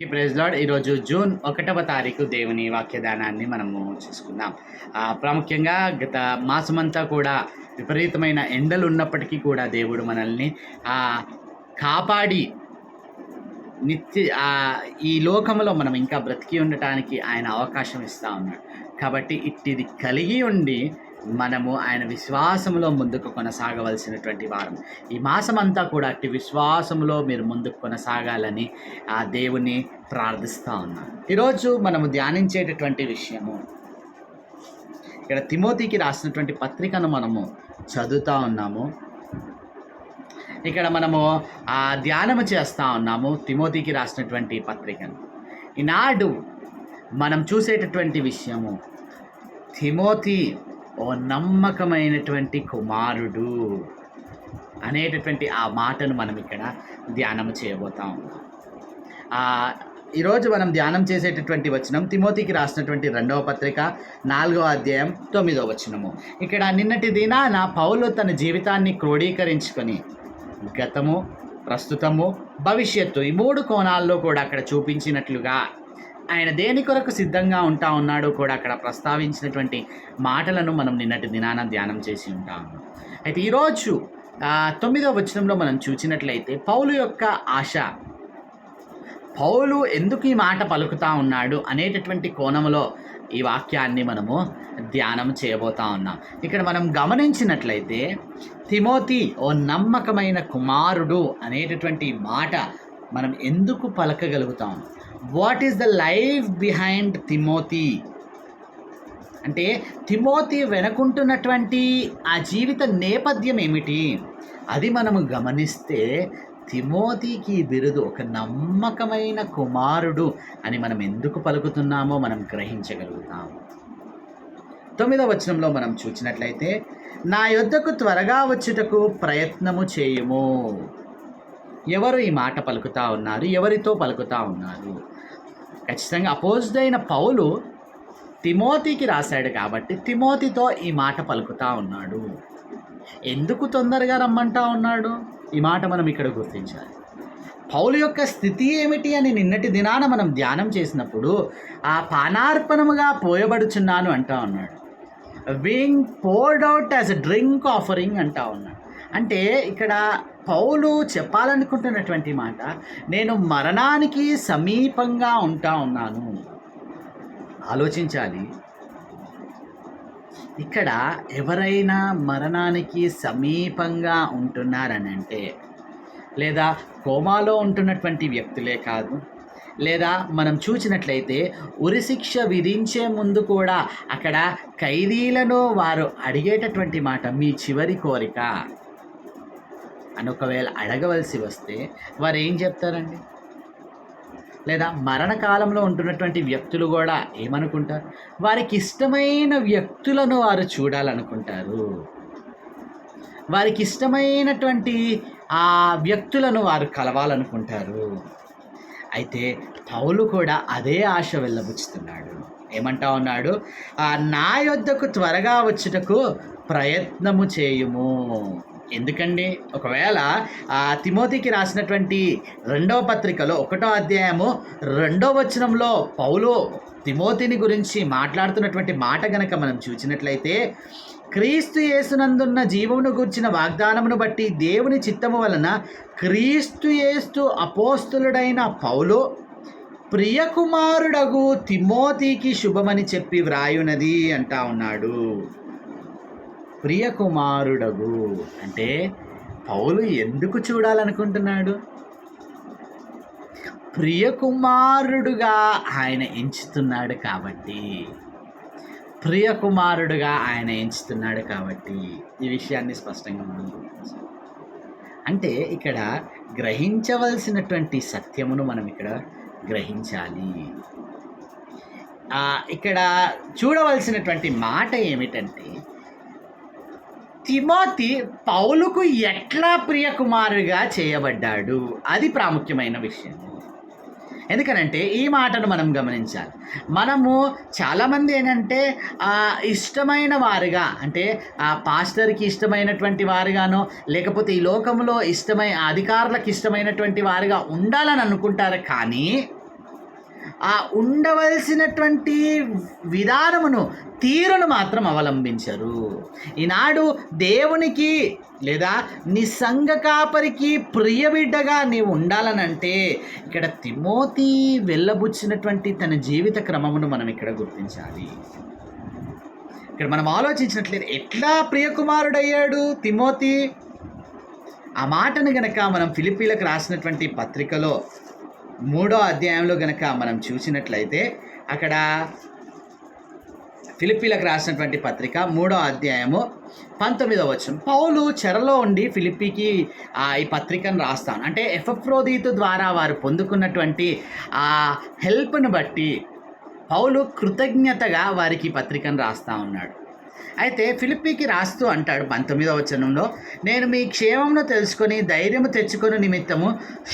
ఈ లార్డ్ ఈరోజు జూన్ ఒకటవ తారీఖు దేవుని వాక్యదానాన్ని మనము చూసుకుందాం. ప్రాముఖ్యంగా గత మాసమంతా కూడా విపరీతమైన ఎండలు ఉన్నప్పటికీ కూడా దేవుడు మనల్ని కాపాడి నిత్య ఈ లోకంలో మనం ఇంకా బ్రతికి ఉండటానికి ఆయన అవకాశం ఇస్తూ ఉన్నాడు. కాబట్టి ఇట్టిది కలిగి ఉండి మనము ఆయన విశ్వాసంలో ముందుకు కొనసాగవలసినటువంటి వారం. ఈ మాసం అంతా కూడా అట్టి విశ్వాసంలో మీరు ముందుకు కొనసాగాలని ఆ దేవుని ప్రార్థిస్తూ ఉన్నాను. ఈరోజు మనము ధ్యానించేటటువంటి విషయము ఇక్కడ తిమోతికి రాసినటువంటి పత్రికను మనము చదువుతూ ఉన్నాము. ఇక్కడ మనము ఆ ధ్యానము చేస్తూ ఉన్నాము తిమోతికి రాసినటువంటి పత్రికను. ఈనాడు మనం చూసేటటువంటి విషయము తిమోతి ఓ నమ్మకమైనటువంటి కుమారుడు అనేటటువంటి ఆ మాటను మనం ఇక్కడ ధ్యానం చేయబోతా. ఉన్నాం ఈరోజు మనం ధ్యానం చేసేటటువంటి వచనం తిమోతికి రాసినటువంటి రెండవ పత్రిక నాలుగవ అధ్యాయం తొమ్మిదవ వచనము. ఇక్కడ నిన్నటి దినాన పౌలు తన జీవితాన్ని క్రోడీకరించుకొని గతము ప్రస్తుతము భవిష్యత్తు ఈ మూడు కోణాల్లో కూడా అక్కడ చూపించినట్లుగా ఆయన దేని కొరకు సిద్ధంగా ఉంటా ఉన్నాడో కూడా అక్కడ ప్రస్తావించినటువంటి మాటలను మనం నిన్నటి దినాన ధ్యానం చేసి ఉంటాము. అయితే ఈరోజు తొమ్మిదో తొమ్మిదవ వచనంలో మనం చూసినట్లయితే పౌలు యొక్క ఆశ పౌలు ఎందుకు ఈ మాట పలుకుతా ఉన్నాడు అనేటటువంటి కోణంలో ఈ వాక్యాన్ని మనము ధ్యానం చేయబోతా ఉన్నాం. ఇక్కడ మనం గమనించినట్లయితే తిమోతి ఓ నమ్మకమైన కుమారుడు అనేటటువంటి మాట మనం ఎందుకు పలకగలుగుతాం? What is the life behind Timothy? అంటే తిమోతి వెనుకుంటున్నటువంటి ఆ జీవిత నేపథ్యం ఏమిటి? అది మనము గమనిస్తే తిమోతికి బిరుదు ఒక నమ్మకమైన కుమారుడు అని మనం ఎందుకు పలుకుతున్నామో మనం గ్రహించగలుగుతాము తొమ్మిదవ వచనంలో మనం చూసినట్లయితే నా యొద్దకు త్వరగా వచ్చుటకు ప్రయత్నము చేయము. ఎవరు ఈ మాట పలుకుతా ఉన్నారు? ఎవరితో పలుకుతా ఉన్నారు? ఖచ్చితంగా అపోజ్డ్ అయిన పౌలు తిమోతికి రాశాడు కాబట్టి తిమోతితో ఈ మాట పలుకుతా ఉన్నాడు. ఎందుకు తొందరగా రమ్మంటా ఉన్నాడు? ఈ మాట మనం ఇక్కడ గుర్తించాలి. పౌలు యొక్క స్థితి ఏమిటి అని నిన్నటి దినాన మనం ధ్యానం చేసినప్పుడు ఆ పానార్పణముగా పోయబడుచున్నాను అంటా ఉన్నాడు. Being poured out as a drink offering అంటా ఉన్నాడు. అంటే ఇక్కడ పౌలు చెప్పాలనుకుంటున్నటువంటి మాట నేను మరణానికి సమీపంగా ఉంటా ఉన్నాను. ఆలోచించాలి. ఇక్కడ ఎవరైనా మరణానికి సమీపంగా ఉంటున్నారని అంటే లేదా కోమాలో ఉంటున్నటువంటి వ్యక్తులే కాదు లేదా మనం చూసినట్లయితే ఉరిశిక్ష విధించే ముందు కూడా అక్కడ ఖైదీలను వారు అడిగేటటువంటి మాట మీ చివరి కోరిక. అని ఒకవేళ అడగవలసి వస్తే వారు ఏం చెప్తారండి? లేదా మరణకాలంలో ఉంటున్నటువంటి వ్యక్తులు కూడా ఏమనుకుంటారు? వారికి ఇష్టమైన వ్యక్తులను వారు చూడాలనుకుంటారు. వారికి ఇష్టమైనటువంటి ఆ వ్యక్తులను వారు కలవాలనుకుంటారు. అయితే పౌలు కూడా అదే ఆశ వెళ్ళబుచ్చుతున్నాడు ఏమంటా ఉన్నాడు? ఆ నా యొద్దకు త్వరగా వచ్చుటకు ప్రయత్నము చేయుము. ఎందుకండి? ఒకవేళ ఆ తిమోతికి రాసినటువంటి రెండవ పత్రికలో ఒకటో అధ్యాయము రెండో వచనంలో పౌలు తిమోతిని గురించి మాట్లాడుతున్నటువంటి మాట గనక మనం చూసినట్లయితే క్రీస్తు యేసునందున్న జీవమును గూర్చిన వాగ్దానమును బట్టి దేవుని చిత్తము వలన క్రీస్తు యేస్తు అపోస్తులుడైన పౌలు ప్రియకుమారుడగు తిమోతికి శుభమని చెప్పి వ్రాయునది అంటా ఉన్నాడు. ప్రియకుమారుడగు. అంటే పౌలు ఎందుకు చూడాలనుకుంటున్నాడు? ప్రియకుమారుడుగా ఆయన ఎంచుతున్నాడు కాబట్టి. ప్రియకుమారుడుగా ఆయన ఎంచుతున్నాడు కాబట్టి. ఈ విషయాన్ని స్పష్టంగా మనం గుర్తించాలి. అంటే ఇక్కడ గ్రహించవలసినటువంటి సత్యమును మనం ఇక్కడ గ్రహించాలి. ఇక్కడ చూడవలసినటువంటి మాట ఏమిటంటే తిమోతి పౌలుకు ఎట్లా ప్రియకుమారుగా చేయబడ్డాడు? అది ప్రాముఖ్యమైన విషయం. ఎందుకనంటే ఈ మాటను మనం గమనించాలి. మనము చాలామంది ఏంటంటే ఇష్టమైన వారుగా అంటే ఆ పాస్టర్కి ఇష్టమైనటువంటి వారుగానో లేకపోతే ఈ లోకంలో ఇష్టమై అధికారులకు ఇష్టమైనటువంటి వారుగా ఉండాలని అనుకుంటారు కానీ ఆ ఉండవలసినటువంటి విధానమును తీరును మాత్రం అవలంబించరు. ఈనాడు దేవునికి లేదా నీ సంఘ కాపరికి ప్రియ బిడ్డగా నీవు ఉండాలనంటే ఇక్కడ తిమోతి వెళ్ళబుచ్చినటువంటి తన జీవిత క్రమమును మనం ఇక్కడ గుర్తించాలి. ఇక్కడ మనం ఆలోచించినట్లయితే ఎట్లా ప్రియకుమారుడయ్యాడు తిమోతి? ఆ మాటను గనక మనం ఫిలిపీలకు రాసినటువంటి పత్రికలో మూడో అధ్యాయంలో గనక మనం చూసినట్లయితే అక్కడ ఫిలిప్పీలకు రాసినటువంటి పత్రిక మూడో అధ్యాయము పంతొమ్మిదో వచ్చిన పౌలు చెరలో ఉండి ఫిలిప్పీకి ఈ పత్రికను రాస్తాను. అంటే ఎఫ్ఎఫ్రోదీతు ద్వారా వారు పొందుకున్నటువంటి ఆ హెల్ప్ను బట్టి పౌలు కృతజ్ఞతగా వారికి పత్రికను రాస్తా ఉన్నాడు. అయితే ఫిలిప్పీకి రాస్తూ అంటాడు పంతొమ్మిదవ వచనంలో నేను మీ క్షేమమును తెలుసుకొని ధైర్యము తెచ్చుకొని నిమిత్తము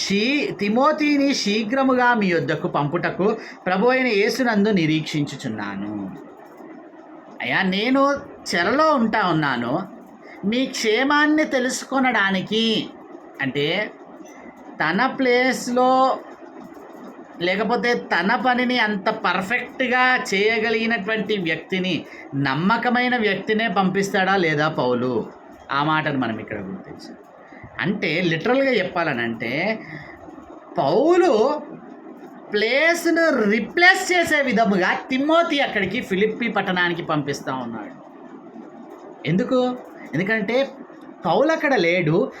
షీ తిమోతిని శీఘ్రముగా మీ యొద్దకు పంపుటకు ప్రభు అయిన యేసునందు నిరీక్షించుచున్నాను. అయ్యా నేను చెరలో ఉంటా ఉన్నాను. మీ క్షేమాన్ని తెలుసుకొనడానికి అంటే తన ప్లేస్లో లేకపోతే తన పనిని అంత పర్ఫెక్ట్గా చేయగలిగినటువంటి వ్యక్తిని నమ్మకమైన వ్యక్తినే పంపిస్తాడా లేదా పౌలు? ఆ మాటను మనం ఇక్కడ గుర్తించాలి. అంటే లిటరల్గా చెప్పాలనంటే పౌలు ప్లేస్ను రిప్లేస్ చేసే విధముగా తిమ్మోతి అక్కడికి ఫిలిప్పి పట్టణానికి పంపిస్తూ ఉన్నాడు. ఎందుకు? ఎందుకంటే పౌలు అక్కడ లేడు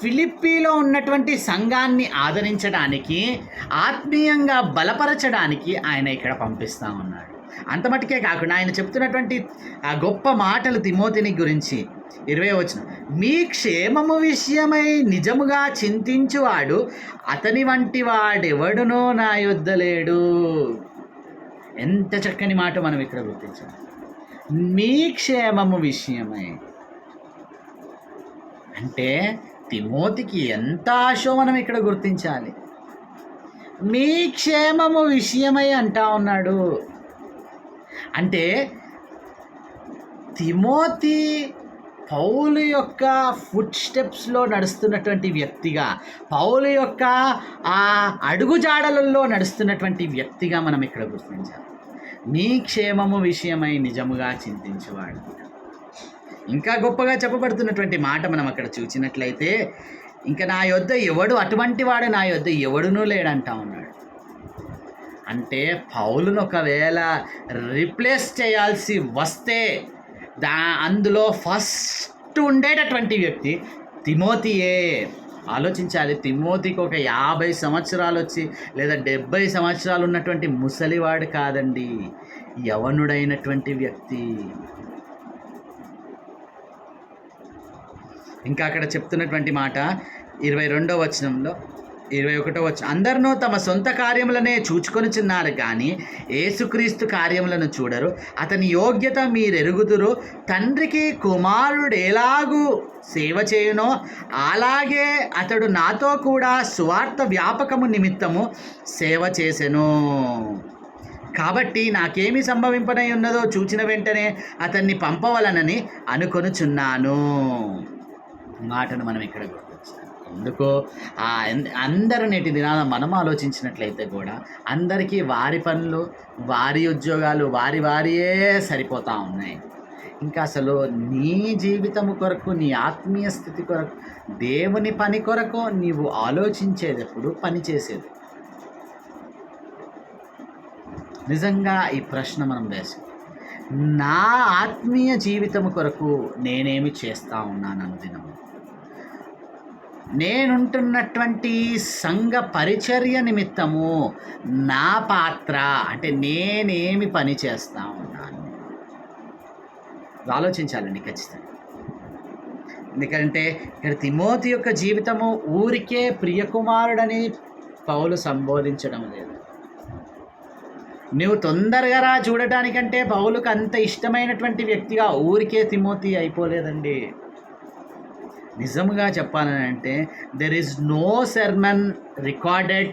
ఫిలిప్పీలో ఉన్నటువంటి సంఘాన్ని ఆదరించడానికి ఆత్మీయంగా బలపరచడానికి ఆయన ఇక్కడ పంపిస్తూ ఉన్నాడు. అంత మటుకే కాకుండా ఆయన చెప్తున్నటువంటి ఆ గొప్ప మాటలు తిమోతిని గురించి ఇరవై వచ్చిన మీ క్షేమము విషయమై నిజముగా చింతించువాడు అతని వంటి వాడెవడునో నా యొద్ద లేడు. ఎంత చక్కని మాట మనం ఇక్కడ గుర్తించాలి మీ క్షేమము విషయమై. అంటే తిమోతికి ఎంత ఆశో మనం ఇక్కడ గుర్తించాలి? మీ క్షేమము విషయమై అంటా ఉన్నాడు. అంటే తిమోతి పౌలు యొక్క ఫుడ్ స్టెప్స్లో నడుస్తున్నటువంటి వ్యక్తిగా పౌలు యొక్క ఆ అడుగుజాడలలో నడుస్తున్నటువంటి వ్యక్తిగా మనం ఇక్కడ గుర్తించాలి. మీ క్షేమము విషయమై నిజముగా చింతించేవాడు. ఇంకా గొప్పగా చెప్పబడుతున్నటువంటి మాట మనం అక్కడ చూసినట్లయితే ఇంకా నా యొద్ద ఎవడు అటువంటి వాడు నా యొద్ద ఎవడునూ లేడంటా ఉన్నాడు. అంటే పౌలును ఒకవేళ రిప్లేస్ చేయాల్సి వస్తే దా అందులో ఫస్ట్ ఉండేటటువంటి వ్యక్తి తిమోతియే. ఆలోచించాలి తిమోతికి ఒక యాభై సంవత్సరాలు వచ్చి లేదా డెబ్బై సంవత్సరాలు ఉన్నటువంటి ముసలివాడు కాదండి యవనుడైనటువంటి వ్యక్తి. ఇంకా అక్కడ చెప్తున్నటువంటి మాట ఇరవై రెండో వచనంలో ఇరవై ఒకటో వచ్చిన అందరినూ తమ సొంత కార్యములనే చూచుకొనిచున్నారు కానీ ఏసుక్రీస్తు కార్యములను చూడరు. అతని యోగ్యత మీరెరుగుదురు. తండ్రికి కుమారుడు ఎలాగూ సేవ చేయునో. అలాగే అతడు నాతో కూడా స్వార్థ వ్యాపకము నిమిత్తము సేవ చేసెను. కాబట్టి నాకేమి సంభవింపనై ఉన్నదో చూచిన వెంటనే అతన్ని పంపవలనని అనుకొనుచున్నాను. మాటను మనం ఇక్కడ గుర్తించాలి ఎందుకో అందరు నేటి దినాన మనం ఆలోచించినట్లయితే కూడా అందరికీ వారి పనులు వారి ఉద్యోగాలు వారి వారియే సరిపోతూ ఉన్నాయి. ఇంకా అసలు నీ జీవితము కొరకు నీ ఆత్మీయ స్థితి కొరకు దేవుని పని కొరకు నీవు ఆలోచించేటప్పుడు పని చేసేది. నిజంగా ఈ ప్రశ్న మనం వేసి నా ఆత్మీయ జీవితం కొరకు నేనేమి చేస్తా ఉన్నాను అనుదినము? నేనుంటున్నటువంటి సంఘ పరిచర్య నిమిత్తము నా పాత్ర అంటే నేనేమి పని చేస్తా ఉన్నాను? ఆలోచించాలండి ఖచ్చితంగా. ఎందుకంటే ఇక్కడ తిమోతి యొక్క జీవితము ఊరికే ప్రియకుమారుడని పౌలు సంబోధించడం లేదు. నువ్వు తొందరగా రా చూడటానికంటే పౌలుకు అంత ఇష్టమైనటువంటి వ్యక్తిగా ఊరికే తిమోతి అయిపోలేదండి. నిజముగా చెప్పాలని అంటే there is no sermon recorded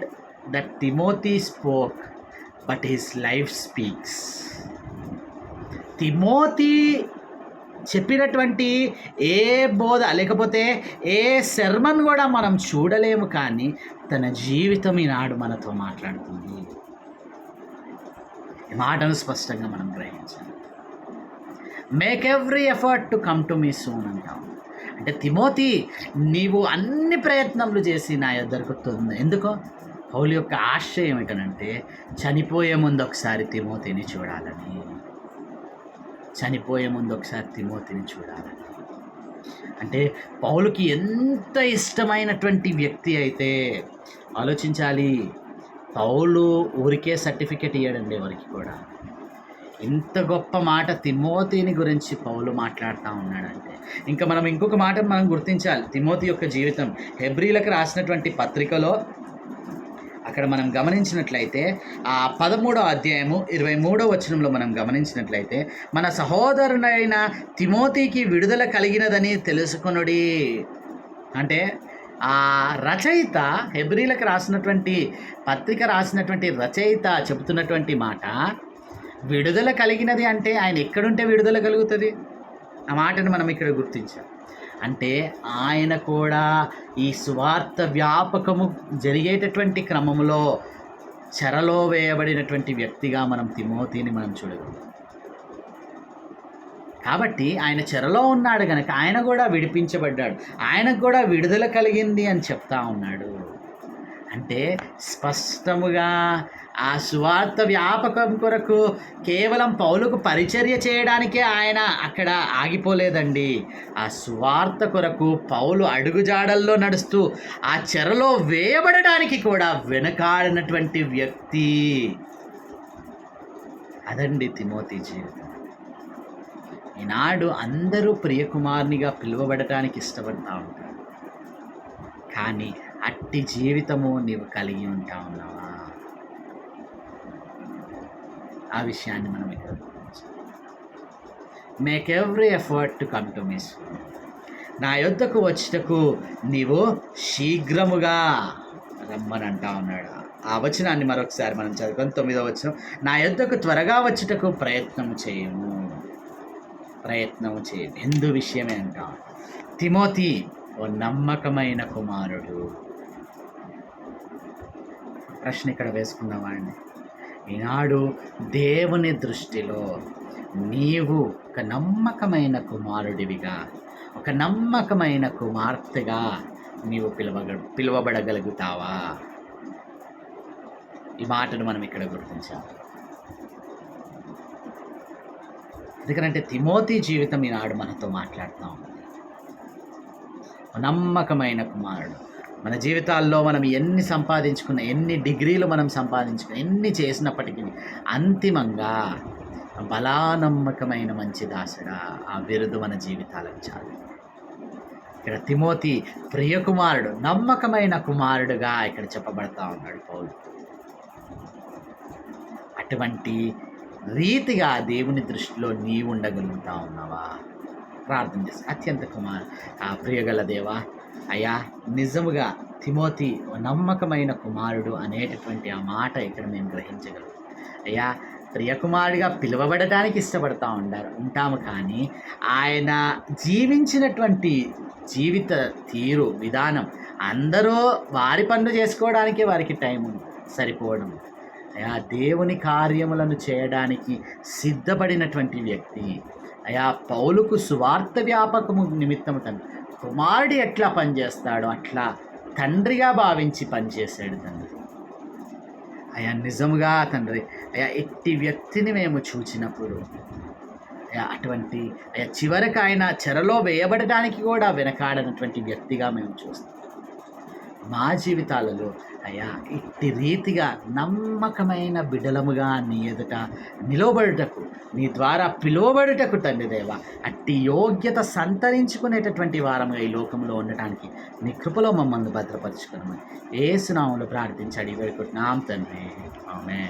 that Timothy spoke but his life speaks Timothy చెప్పినటువంటి ఏ బోధ లేకపోతే ఏ శర్మన్ కూడా మనం చూడలేము కానీ తన జీవితం ఈనాడు మనతో మాట్లాడుతుంది. ఈ మాటను స్పష్టంగా మనం గ్రహించాలి. Make every effort to come to me soon అంటాము. అంటే తిమోతి నీవు అన్ని ప్రయత్నములు చేసి నా యొద్దకు తొంది ఎందుకో? పౌలు యొక్క ఆశయం ఏమిటనంటే చనిపోయే ముందు ఒకసారి తిమోతిని చూడాలని. చనిపోయే ముందు ఒకసారి తిమోతిని చూడాలని. అంటే పౌలుకి ఎంత ఇష్టమైనటువంటి వ్యక్తి అయితే ఆలోచించాలి పౌలు ఊరికే సర్టిఫికెట్ ఇవ్వడండి ఎవరికి కూడా. ఇంత గొప్ప మాట తిమోతిని గురించి పౌలు మాట్లాడుతూ ఉన్నాడంటే. ఇంకా మనం ఇంకొక మాట మనం గుర్తించాలి. తిమోతి యొక్క జీవితం హెబ్రిలకు రాసినటువంటి పత్రికలో అక్కడ మనం గమనించినట్లయితే ఆ పదమూడో అధ్యాయము ఇరవై మూడో వచనంలో మనం గమనించినట్లయితే మన సహోదరునైన తిమోతికి విడుదల కలిగినదని తెలుసుకొనుడి. అంటే ఆ రచయిత హెబ్రిలకు రాసినటువంటి పత్రిక రాసినటువంటి రచయిత చెబుతున్నటువంటి మాట విడుదల కలిగినది అంటే ఆయన ఎక్కడుంటే విడుదల కలుగుతుంది? ఆ మాటను మనం ఇక్కడ గుర్తించాం. అంటే ఆయన కూడా ఈ స్వార్థ వ్యాపకము జరిగేటటువంటి క్రమంలో చెరలో వేయబడినటువంటి వ్యక్తిగా మనం తిమోతిని మనం చూడగలం. కాబట్టి ఆయన చెరలో ఉన్నాడు కనుక ఆయన కూడా విడిపించబడ్డాడు. ఆయనకు కూడా విడుదల కలిగింది అని చెప్తా ఉన్నాడు. అంటే స్పష్టముగా ఆ సువార్త వ్యాపకం కొరకు కేవలం పౌలుకు పరిచర్య చేయడానికే ఆయన అక్కడ ఆగిపోలేదండి. ఆ సువార్త కొరకు పౌలు అడుగుజాడల్లో నడుస్తూ ఆ చెరలో వేయబడడానికి కూడా వెనకాడినటువంటి వ్యక్తి అదండి తిమోతి జీవితం. ఈనాడు అందరూ ప్రియకుమారునిగా పిలువబడటానికి ఇష్టపడతా ఉంటారు. కానీ అట్టి జీవితము నీవు కలిగి ఉంటా ఉన్నావా? ఆ విషయాన్ని మనం ఇక్కడ make every effort to come to miss నా యొద్దకు వచ్చుటకు నీవు శీఘ్రముగా రమ్మని అంటా ఉన్నాడు. ఆ వచనాన్ని మరొకసారి మనం చదువుకొని తొమ్మిదో వచనం. నా యొద్దకు త్వరగా వచ్చుటకు ప్రయత్నం చేయము. ప్రయత్నం చేయము. ఎందు విషయమే అంటా తిమోతి ఓ నమ్మకమైన కుమారుడు. ప్రశ్న ఇక్కడ వేసుకున్నావా అండి ఈనాడు దేవుని దృష్టిలో నీవు ఒక నమ్మకమైన కుమారుడివిగా ఒక నమ్మకమైన కుమార్తెగా నీవు పిలువగ పిలువబడగలుగుతావా? ఈ మాటను మనం ఇక్కడ గుర్తించాం ఎందుకంటే తిమోతి జీవితం ఈనాడు మనతో మాట్లాడుతూ ఉంది. నమ్మకమైన కుమారుడు. మన జీవితాల్లో మనం ఎన్ని సంపాదించుకున్న ఎన్ని డిగ్రీలు మనం సంపాదించుకున్న ఎన్ని చేసినప్పటికీ అంతిమంగా బలానమ్మకమైన మంచి దాసుడా ఆ బిరుదు మన జీవితాలకు చాలు. ఇక్కడ తిమోతి ప్రియకుమారుడు నమ్మకమైన కుమారుడుగా ఇక్కడ చెప్పబడతా ఉన్నాడు పౌలు. అటువంటి రీతిగా దేవుని దృష్టిలో నీవు ఉండగలుగుతా ఉన్నావా? ప్రార్థన చేసి అత్యంత కుమార్ ఆ ప్రియగల దేవా అయ్యా నిజముగా తిమోతి ఓ నమ్మకమైన కుమారుడు అనేటటువంటి ఆ మాట ఇక్కడ మేము గ్రహించగలం. అయ్యా ప్రియకుమారుడిగా పిలువబడటానికి ఇష్టపడతా ఉండారు ఉంటాము కానీ ఆయన జీవించినటువంటి జీవిత తీరు విధానం అందరూ వారి పనులు చేసుకోవడానికి వారికి టైం సరిపోవడం. అయా దేవుని కార్యములను చేయడానికి సిద్ధపడినటువంటి వ్యక్తి. అయా పౌలుకు సువార్త వ్యాపకము నిమిత్తము తను కుమారుడు ఎట్లా పనిచేస్తాడో అట్లా తండ్రిగా భావించి పనిచేశాడు తండ్రి. అయా నిజముగా తండ్రి అయా ఎట్టి వ్యక్తిని మేము చూచినప్పుడు అయా అటువంటి అయా చివరికి ఆయన చెరలో వేయబడడానికి కూడా వెనకాడనటువంటి వ్యక్తిగా మేము చూస్తాం. మా జీవితాలలో అయ్యా ఇట్టి రీతిగా నమ్మకమైన బిడలముగా నీ ఎదుట నిలబడుటకు నీ ద్వారా పిలువబడుటకు తండ్రి దేవ అట్టి యోగ్యత సంతరించుకునేటటువంటి వారముగా ఈ లోకంలో ఉండటానికి నీ కృపలో మమ్మల్ని భద్రపరచుకున్నామని ఏసునామంలో ప్రార్థించాడు ఇవ్వడుకుంటున్నాం తండ్రి. ఆమె